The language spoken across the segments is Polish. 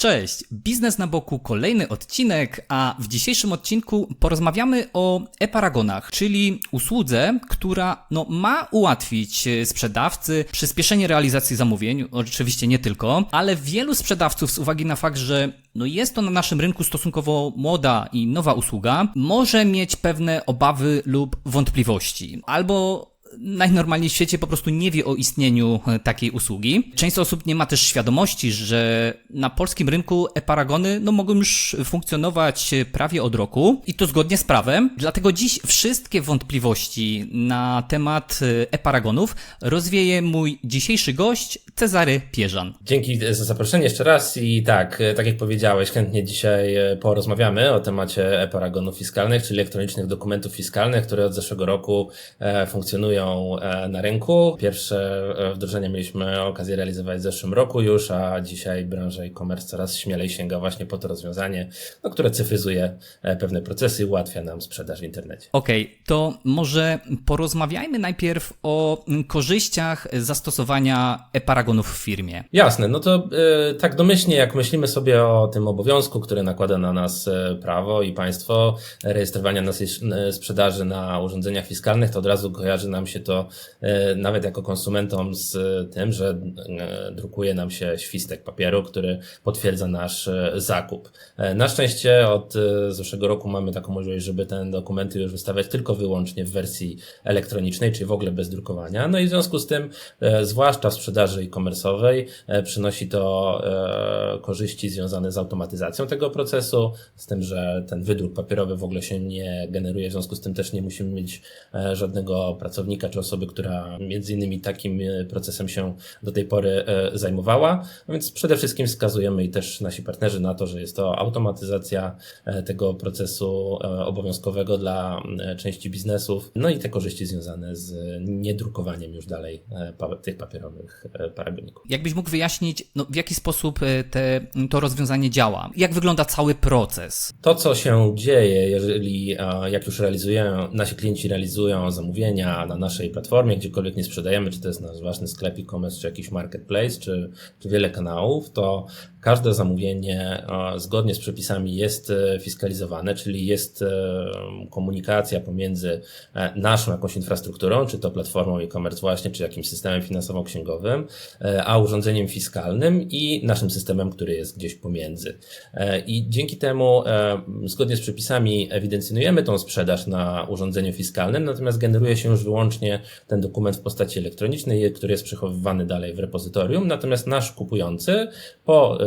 Cześć, Biznes na boku, kolejny odcinek, a w dzisiejszym odcinku porozmawiamy o e-paragonach, czyli usłudze, która no, ma ułatwić e, sprzedawcy przyspieszenie realizacji zamówień, oczywiście nie tylko, ale wielu sprzedawców z uwagi na fakt, że no jest to na naszym rynku stosunkowo młoda i nowa usługa, może mieć pewne obawy lub wątpliwości, albo najnormalniej w świecie po prostu nie wie o istnieniu e, takiej usługi. Część osób nie ma też świadomości, że na polskim rynku e-paragony no, mogą już funkcjonować e, prawie od roku i to zgodnie z prawem. Dlatego dziś wszystkie wątpliwości na temat e, e-paragonów rozwieje mój dzisiejszy gość, Cezary Pierzan. Dzięki za zaproszenie jeszcze raz i tak, tak jak powiedziałeś, chętnie dzisiaj porozmawiamy o temacie e-paragonów fiskalnych, czyli elektronicznych dokumentów fiskalnych, które od zeszłego roku funkcjonują E, na rynku. Pierwsze e, wdrożenia mieliśmy okazję realizować w zeszłym roku już, a dzisiaj branża e-commerce coraz śmielej sięga właśnie po to rozwiązanie, no, które cyfryzuje e, pewne procesy i ułatwia nam sprzedaż w internecie. Okej, okay, to może porozmawiajmy najpierw o korzyściach zastosowania e-paragonów w firmie. Jasne, no to tak domyślnie, jak myślimy sobie o tym obowiązku, który nakłada na nas prawo i państwo rejestrowania naszej sprzedaży na urządzeniach fiskalnych, to od razu kojarzy nam się to e, nawet jako konsumentom z tym, że e, drukuje nam się świstek papieru, który potwierdza nasz e, zakup. Na szczęście od zeszłego roku mamy taką możliwość, żeby te dokumenty już wystawiać tylko wyłącznie w wersji elektronicznej, czyli w ogóle bez drukowania. No i w związku z tym, zwłaszcza w sprzedaży e-commerce'owej, przynosi to korzyści związane z automatyzacją tego procesu, z tym, że ten wydruk papierowy w ogóle się nie generuje, w związku z tym też nie musimy mieć żadnego pracownika, pracownika czy osoby, która między innymi takim e, procesem się do tej pory e, zajmowała. No więc przede wszystkim wskazujemy i też nasi partnerzy na to, że jest to automatyzacja e, tego procesu obowiązkowego dla części biznesów, no i te korzyści związane z niedrukowaniem już dalej tych papierowych paragoników. Jakbyś mógł wyjaśnić, no, w jaki sposób te, to rozwiązanie działa? Jak wygląda cały proces? To, co się dzieje, jeżeli, jak już realizują, nasi klienci realizują zamówienia na naszej platformie, gdziekolwiek nie sprzedajemy, czy to jest nasz własny sklep e-commerce, czy jakiś marketplace, czy, czy wiele kanałów, to każde zamówienie zgodnie z przepisami jest e, fiskalizowane, czyli jest e, komunikacja pomiędzy e, naszą jakąś infrastrukturą, czy to platformą e-commerce właśnie, czy jakimś systemem finansowo-księgowym, a urządzeniem fiskalnym i naszym systemem, który jest gdzieś pomiędzy. I dzięki temu zgodnie z przepisami ewidencjonujemy tą sprzedaż na urządzeniu fiskalnym, natomiast generuje się już wyłącznie ten dokument w postaci elektronicznej, który jest przechowywany dalej w repozytorium, natomiast nasz kupujący po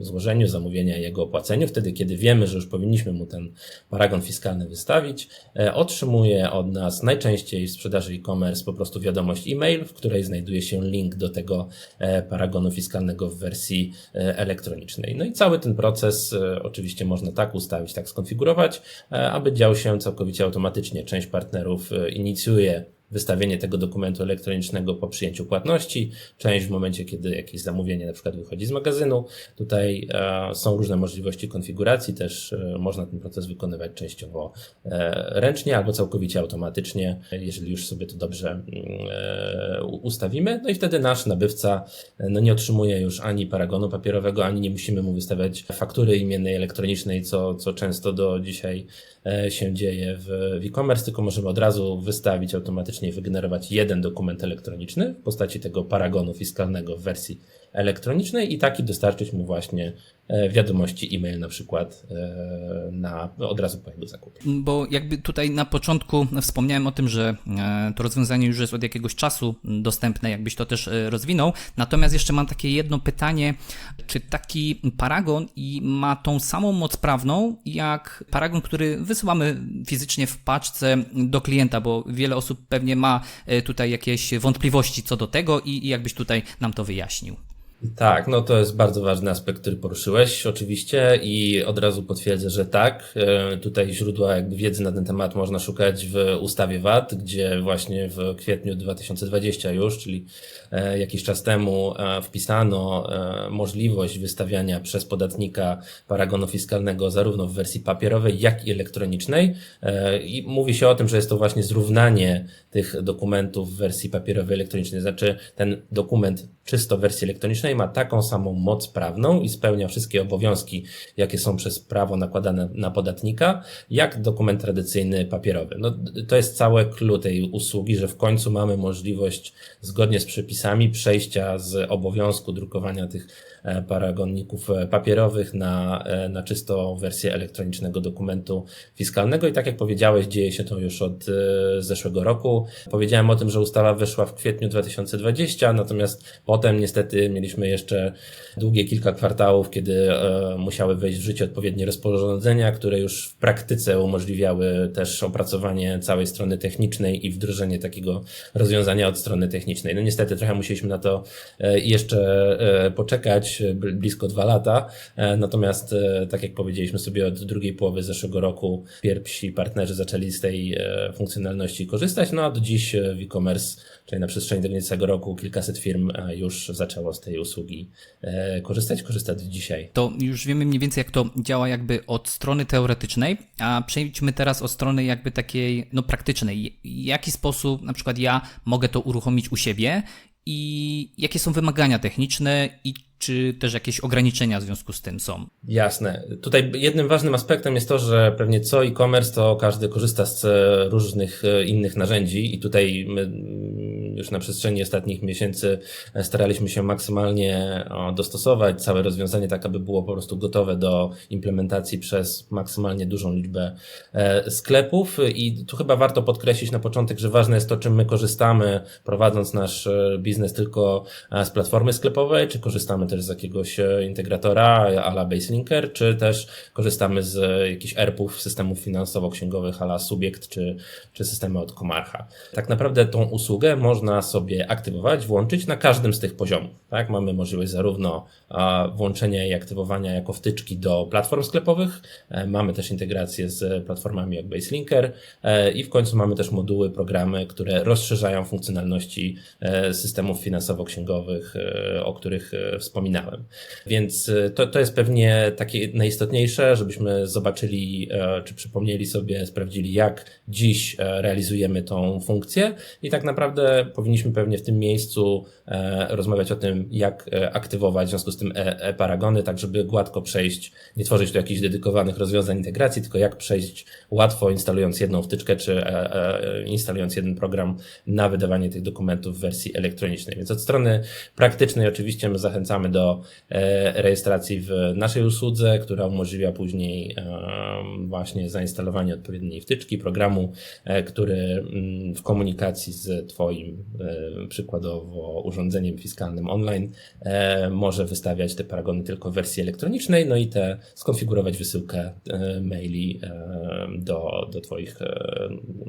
złożeniu zamówienia i jego opłaceniu, wtedy kiedy wiemy, że już powinniśmy mu ten paragon fiskalny wystawić, e, otrzymuje od nas najczęściej w sprzedaży e-commerce po prostu wiadomość e-mail, w której znajduje się link do tego e, paragonu fiskalnego w wersji e, elektronicznej. No i cały ten proces oczywiście można tak ustawić, tak skonfigurować, aby dział się całkowicie automatycznie. Część partnerów inicjuje wystawienie tego dokumentu elektronicznego po przyjęciu płatności, część w momencie, kiedy jakieś zamówienie na przykład wychodzi z magazynu. Tutaj e, są różne możliwości konfiguracji, też e, można ten proces wykonywać częściowo e, ręcznie albo całkowicie automatycznie, jeżeli już sobie to dobrze mm, ustawimy. No i wtedy nasz nabywca no nie otrzymuje już ani paragonu papierowego, ani nie musimy mu wystawiać faktury imiennej elektronicznej, co, co często do dzisiaj się dzieje w e-commerce, tylko możemy od razu wystawić automatycznie wygenerować jeden dokument elektroniczny w postaci tego paragonu fiskalnego w wersji elektronicznej i taki dostarczyć mu właśnie e, wiadomości e-mail na przykład e, na, od razu po jego zakupie. Bo jakby tutaj na początku wspomniałem o tym, że e, to rozwiązanie już jest od jakiegoś czasu dostępne, jakbyś to też rozwinął. Natomiast jeszcze mam takie jedno pytanie, czy taki paragon i ma tą samą moc prawną jak paragon, który wysyłamy fizycznie w paczce do klienta, bo wiele osób pewnie ma tutaj jakieś wątpliwości co do tego i, i jakbyś tutaj nam to wyjaśnił. Tak, no to jest bardzo ważny aspekt, który poruszyłeś oczywiście i od razu potwierdzę, że tak. E, tutaj źródła jakby wiedzy na ten temat można szukać w ustawie VAT, gdzie właśnie w kwietniu 2020 już, czyli e, jakiś czas temu e, wpisano możliwość wystawiania przez podatnika paragonu fiskalnego zarówno w wersji papierowej, jak i elektronicznej i mówi się o tym, że jest to właśnie zrównanie tych dokumentów w wersji papierowej, elektronicznej, znaczy ten dokument czysto w wersji elektronicznej ma taką samą moc prawną i spełnia wszystkie obowiązki, jakie są przez prawo nakładane na podatnika, jak dokument tradycyjny papierowy. No, to jest całe clue tej usługi, że w końcu mamy możliwość zgodnie z przepisami przejścia z obowiązku drukowania tych e, paragonników e, papierowych na, e, na czysto wersję elektronicznego dokumentu fiskalnego i tak jak powiedziałeś, dzieje się to już od zeszłego roku. Powiedziałem o tym, że ustawa wyszła w kwietniu 2020, natomiast potem niestety mieliśmy jeszcze długie kilka kwartałów, kiedy musiały wejść w życie odpowiednie rozporządzenia, które już w praktyce umożliwiały też opracowanie całej strony technicznej i wdrożenie takiego rozwiązania od strony technicznej. No niestety trochę musieliśmy na to jeszcze poczekać, blisko dwa lata. E, natomiast, e, tak jak powiedzieliśmy sobie, od drugiej połowy zeszłego roku pierwsi partnerzy zaczęli z tej e, funkcjonalności korzystać, no a do dziś w e-commerce, czyli na przestrzeni tego roku, kilkaset firm już zaczęło z tej usługi korzystać, korzysta do dzisiaj. To już wiemy mniej więcej, jak to działa jakby od strony teoretycznej, a przejdźmy teraz od strony jakby takiej, no praktycznej. W jaki sposób na przykład ja mogę to uruchomić u siebie i jakie są wymagania techniczne i czy też jakieś ograniczenia w związku z tym są? Jasne. Tutaj jednym ważnym aspektem jest to, że pewnie co e-commerce, to każdy korzysta z e, różnych e, innych narzędzi i tutaj już na przestrzeni ostatnich miesięcy e, staraliśmy się maksymalnie dostosować całe rozwiązanie tak, aby było po prostu gotowe do implementacji przez maksymalnie dużą liczbę sklepów i tu chyba warto podkreślić na początek, że ważne jest to, czym my korzystamy prowadząc nasz biznes tylko z platformy sklepowej, czy korzystamy też z jakiegoś e, integratora ala BaseLinker, czy też korzystamy z e, jakichś ERP-ów, systemów finansowo-księgowych ala Subiekt, czy, czy systemy od Komarcha. Tak naprawdę tą usługę można sobie aktywować, włączyć na każdym z tych poziomów. Tak? Mamy możliwość zarówno włączenia i aktywowania jako wtyczki do platform sklepowych, e, mamy też integrację z platformami jak BaseLinker i w końcu mamy też moduły, programy, które rozszerzają funkcjonalności systemów finansowo-księgowych, o których wspominałem. Więc e, to, to jest pewnie takie najistotniejsze, żebyśmy zobaczyli, e, czy przypomnieli sobie, sprawdzili, jak dziś e, realizujemy tą funkcję i tak naprawdę powinniśmy pewnie w tym miejscu rozmawiać o tym, jak aktywować w związku z tym e-paragony, tak żeby gładko przejść, nie tworzyć tu jakichś dedykowanych rozwiązań integracji, tylko jak przejść łatwo instalując jedną wtyczkę, czy instalując jeden program na wydawanie tych dokumentów w wersji elektronicznej. Więc od strony praktycznej oczywiście my zachęcamy do e, rejestracji w naszej usłudze, która umożliwia później e, właśnie zainstalowanie odpowiedniej wtyczki, programu, e, który mm, w komunikacji z Twoim przykładowo urządzeniem fiskalnym online może wystawiać te paragony tylko w wersji elektronicznej, no i te skonfigurować wysyłkę maili do, do Twoich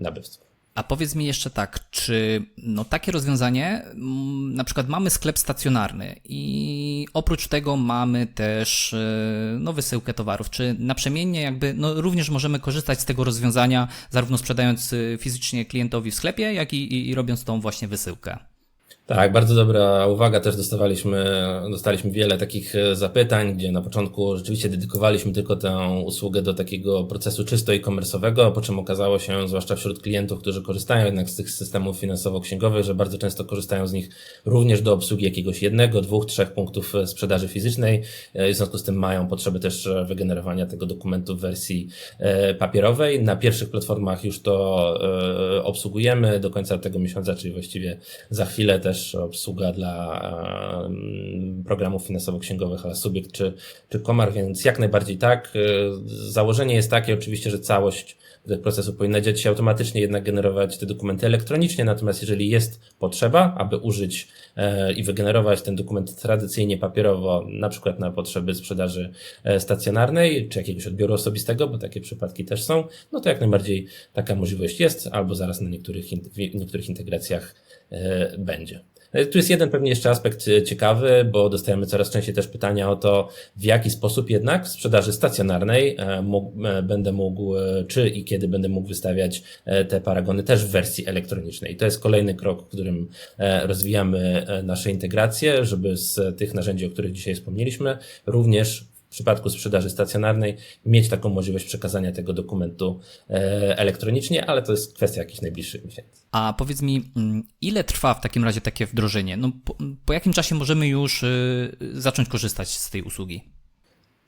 nabywców. A powiedz mi jeszcze tak, czy no takie rozwiązanie, mm, na przykład mamy sklep stacjonarny i oprócz tego mamy też e, no, wysyłkę towarów, czy naprzemiennie jakby no, również możemy korzystać z tego rozwiązania, zarówno sprzedając e, fizycznie klientowi w sklepie, jak i, i, i robiąc tą właśnie wysyłkę? Tak, bardzo dobra uwaga. Też dostawaliśmy, dostaliśmy wiele takich e, zapytań, gdzie na początku rzeczywiście dedykowaliśmy tylko tę usługę do takiego procesu czysto e-commerce'owego, po czym okazało się, zwłaszcza wśród klientów, którzy korzystają jednak z tych systemów finansowo-księgowych, że bardzo często korzystają z nich również do obsługi jakiegoś jednego, dwóch, trzech punktów e, sprzedaży fizycznej. E, w związku z tym mają potrzeby też wygenerowania tego dokumentu w wersji papierowej. Na pierwszych platformach już to obsługujemy do końca tego miesiąca, czyli właściwie za chwilę też też obsługa dla programów finansowo-księgowych, ale Subiekt czy, czy Komar, więc jak najbardziej tak. E, założenie jest takie oczywiście, że całość tego procesu powinna dziać się automatycznie, jednak generować te dokumenty elektronicznie, natomiast jeżeli jest potrzeba, aby użyć e, i wygenerować ten dokument tradycyjnie papierowo, na przykład na potrzeby sprzedaży e, stacjonarnej, czy jakiegoś odbioru osobistego, bo takie przypadki też są, no to jak najbardziej taka możliwość jest, albo zaraz na niektórych, w niektórych integracjach będzie. E, tu jest jeden pewnie jeszcze aspekt e, ciekawy, bo dostajemy coraz częściej też pytania o to, w jaki sposób jednak w sprzedaży stacjonarnej będę mógł, czy i kiedy będę mógł wystawiać te paragony też w wersji elektronicznej. To jest kolejny krok, w którym rozwijamy nasze integracje, żeby z tych narzędzi, o których dzisiaj wspomnieliśmy, również przypadku sprzedaży stacjonarnej mieć taką możliwość przekazania tego dokumentu e, elektronicznie, ale to jest kwestia jakichś najbliższych miesięcy. A powiedz mi, mm, ile trwa w takim razie takie wdrożenie? No, po, po jakim czasie możemy już y, zacząć korzystać z tej usługi?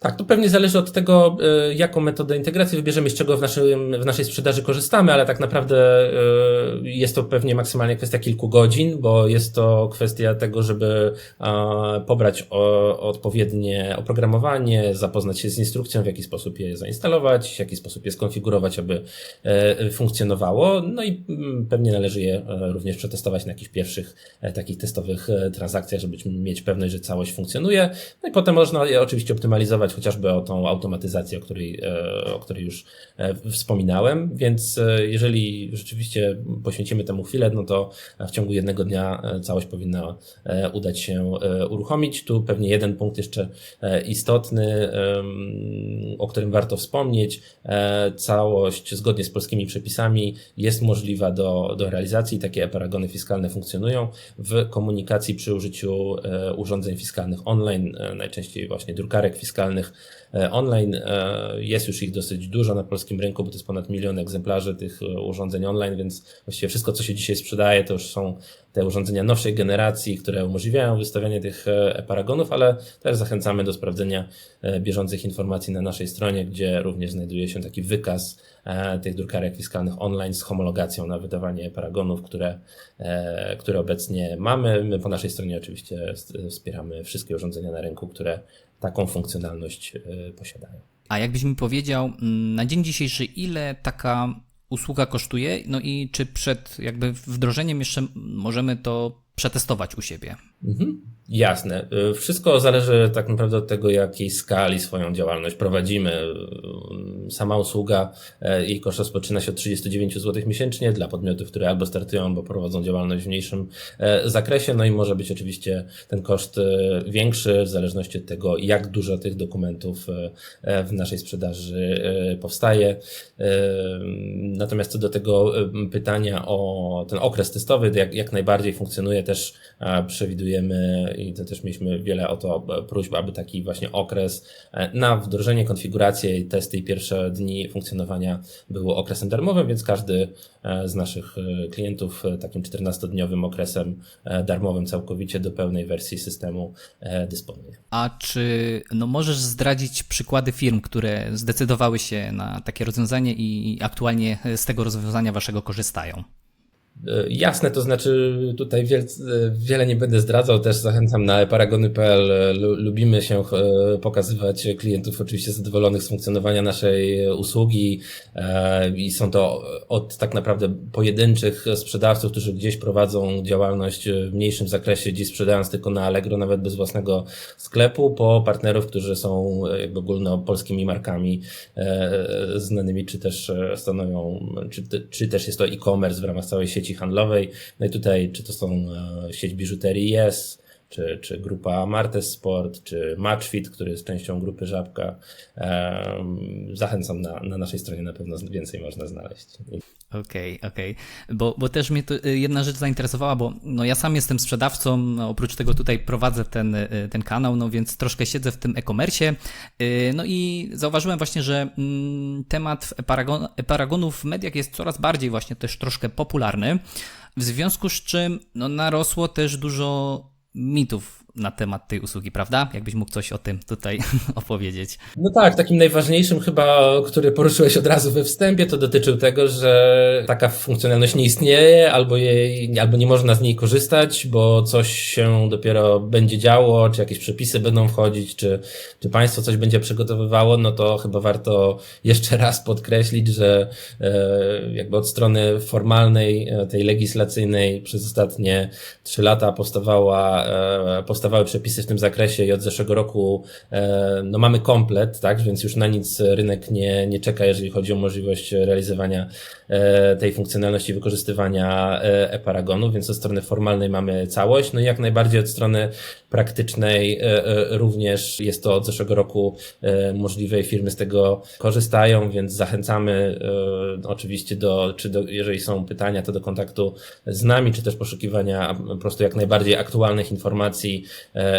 Tak, to pewnie zależy od tego, y, jaką metodę integracji wybierzemy, z czego w, naszym, w naszej sprzedaży korzystamy, ale tak naprawdę y, jest to pewnie maksymalnie kwestia kilku godzin, bo jest to kwestia tego, żeby pobrać odpowiednie oprogramowanie, zapoznać się z instrukcją, w jaki sposób je zainstalować, w jaki sposób je skonfigurować, aby e, funkcjonowało. No i mm, pewnie należy je e, również przetestować na jakichś pierwszych e, takich testowych transakcjach, żeby mieć pewność, że całość funkcjonuje. No i potem można je oczywiście optymalizować chociażby o tą automatyzację, o której, e, o której już e, wspominałem. Więc e, jeżeli rzeczywiście poświęcimy temu chwilę, no to w ciągu jednego dnia całość powinna udać się uruchomić. Tu pewnie jeden punkt jeszcze istotny, o którym warto wspomnieć. Całość zgodnie z polskimi przepisami jest możliwa do, do realizacji. Takie e-paragony fiskalne funkcjonują w komunikacji przy użyciu urządzeń fiskalnych online, najczęściej właśnie drukarek fiskalnych E, online. E, jest już ich dosyć dużo na polskim rynku, bo to jest ponad milion egzemplarzy tych e, urządzeń online, więc właściwie wszystko, co się dzisiaj sprzedaje, to już są te urządzenia nowszej generacji, które umożliwiają wystawianie tych paragonów, ale też zachęcamy do sprawdzenia bieżących informacji na naszej stronie, gdzie również znajduje się taki wykaz tych drukarek fiskalnych online z homologacją na wydawanie paragonów, które, które obecnie mamy. My po naszej stronie oczywiście wspieramy wszystkie urządzenia na rynku, które taką funkcjonalność e, posiadają. A jakbyś mi powiedział, mm, na dzień dzisiejszy, ile taka usługa kosztuje? No i czy przed jakby wdrożeniem jeszcze możemy to przetestować u siebie? Mhm. Jasne. Y, wszystko zależy tak naprawdę od tego, jakiej skali swoją działalność prowadzimy. Y, sama usługa, y, jej koszt rozpoczyna się od 39 zł miesięcznie dla podmiotów, które albo startują, albo prowadzą działalność w mniejszym zakresie. No i może być oczywiście ten koszt większy w zależności od tego, jak dużo tych dokumentów w naszej sprzedaży powstaje. Natomiast co do tego pytania o ten okres testowy, jak, jak najbardziej funkcjonuje, też i to też mieliśmy wiele o to e, próśb, aby taki właśnie okres e, na wdrożenie, konfigurację testy i pierwsze dni funkcjonowania był okresem darmowym, więc każdy e, z naszych klientów takim 14-dniowym okresem darmowym całkowicie do pełnej wersji systemu dysponuje. A czy no możesz zdradzić przykłady firm, które zdecydowały się na takie rozwiązanie i aktualnie z tego rozwiązania waszego korzystają? E, jasne, to znaczy tutaj wiele, wiele nie będę zdradzał, też zachęcam na paragony.pl. E, lubimy się e, pokazywać klientów oczywiście zadowolonych z funkcjonowania naszej usługi i są to od tak naprawdę pojedynczych sprzedawców, którzy gdzieś prowadzą działalność w mniejszym zakresie, gdzieś sprzedając tylko na Allegro, nawet bez własnego sklepu, po partnerów, którzy są jakby ogólnopolskimi markami znanymi, czy też stanowią, czy, czy też jest to e-commerce w ramach całej sieci handlowej. No i tutaj, czy to są e, sieć biżuterii Yes, czy, czy grupa Martes Sport, czy Matchfit, który jest częścią grupy Żabka. Zachęcam na, na naszej stronie, na pewno więcej można znaleźć. Okej, okay, okej. Okay. Bo, bo też mnie to y, jedna rzecz zainteresowała, bo no ja sam jestem sprzedawcą, no oprócz tego tutaj prowadzę ten, y, ten kanał, no więc troszkę siedzę w tym e-commerce. Y, no i zauważyłem właśnie, że mm, temat paragon, paragonów w mediach jest coraz bardziej właśnie też troszkę popularny, w związku z czym no, narosło też dużo mitów na temat tej usługi, prawda? Jakbyś mógł coś o tym tutaj opowiedzieć. No tak, takim najważniejszym chyba, który poruszyłeś od razu we wstępie, to dotyczył tego, że taka funkcjonalność nie istnieje, albo, jej, albo nie można z niej korzystać, bo coś się dopiero będzie działo, czy jakieś przepisy będą wchodzić, czy, czy państwo coś będzie przygotowywało, no to chyba warto jeszcze raz podkreślić, że e, jakby od strony formalnej, e, tej legislacyjnej przez ostatnie trzy lata powstawała, e, powstawała powstawały przepisy w tym zakresie i od zeszłego roku e, no mamy komplet, tak, więc już na nic rynek nie, nie czeka, jeżeli chodzi o możliwość realizowania e, tej funkcjonalności wykorzystywania e, e-paragonu, więc od strony formalnej mamy całość, no i jak najbardziej od strony praktycznej również jest to od zeszłego roku możliwe i firmy z tego korzystają, więc zachęcamy oczywiście do, czy do, jeżeli są pytania, to do kontaktu z nami, czy też poszukiwania po prostu jak najbardziej aktualnych informacji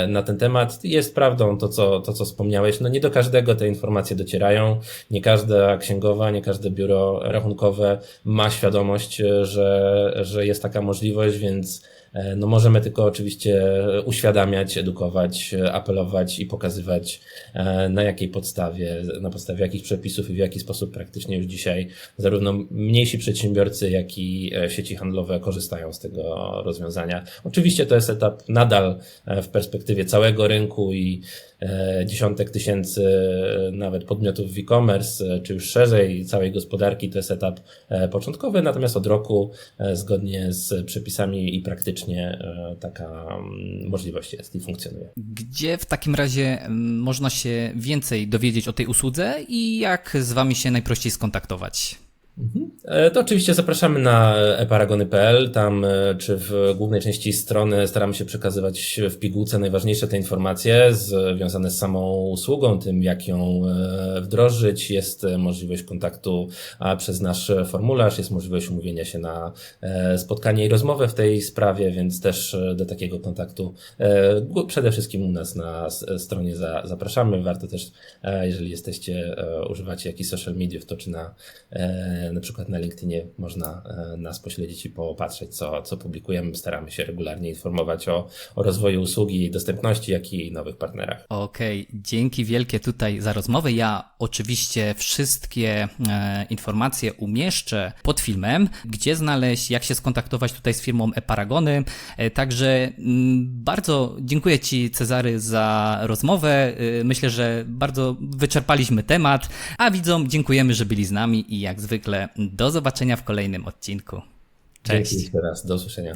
na ten temat. Jest prawdą to, co, to, co wspomniałeś. No nie do każdego te informacje docierają. Nie każda księgowa, nie każde biuro rachunkowe ma świadomość, e, że, że jest taka możliwość, więc E, no możemy tylko oczywiście uświadamiać, edukować, apelować i pokazywać e, na jakiej podstawie, na podstawie jakich przepisów i w jaki sposób praktycznie już dzisiaj zarówno mniejsi przedsiębiorcy, jak i e, sieci handlowe korzystają z tego rozwiązania. Oczywiście to jest etap nadal w perspektywie całego rynku i dziesiątek tysięcy nawet podmiotów w e-commerce, czy już szerzej całej gospodarki, to jest etap początkowy, natomiast od roku zgodnie z przepisami i praktycznie e, taka mm, możliwość jest i funkcjonuje. Gdzie w takim razie mm, można się więcej dowiedzieć o tej usłudze i jak z Wami się najprościej skontaktować? Mhm. E, to oczywiście zapraszamy na eparagony.pl. Tam, e, czy w głównej części strony staramy się przekazywać w pigułce najważniejsze te informacje związane z samą usługą, tym jak ją e, wdrożyć. Jest możliwość kontaktu przez nasz formularz, jest możliwość umówienia się na spotkanie i rozmowę w tej sprawie, więc też do takiego kontaktu przede wszystkim u nas na stronie zapraszamy. Warto też, jeżeli jesteście, używacie jakichś social mediów, to czy na na przykład na LinkedInie można e, nas pośledzić i popatrzeć, co, co publikujemy. Staramy się regularnie informować o, o rozwoju usługi, dostępności, jak i nowych partnerach. Okej, okay. dzięki wielkie tutaj za rozmowę. Ja oczywiście wszystkie e, informacje umieszczę pod filmem, gdzie znaleźć, jak się skontaktować tutaj z firmą e-Paragony. E, także m, mm, bardzo dziękuję Ci, Cezary, za rozmowę. E, myślę, że bardzo wyczerpaliśmy temat, a widzom dziękujemy, że byli z nami i jak zwykle do zobaczenia w kolejnym odcinku. Cześć. Dzięki jeszcze raz. Do usłyszenia.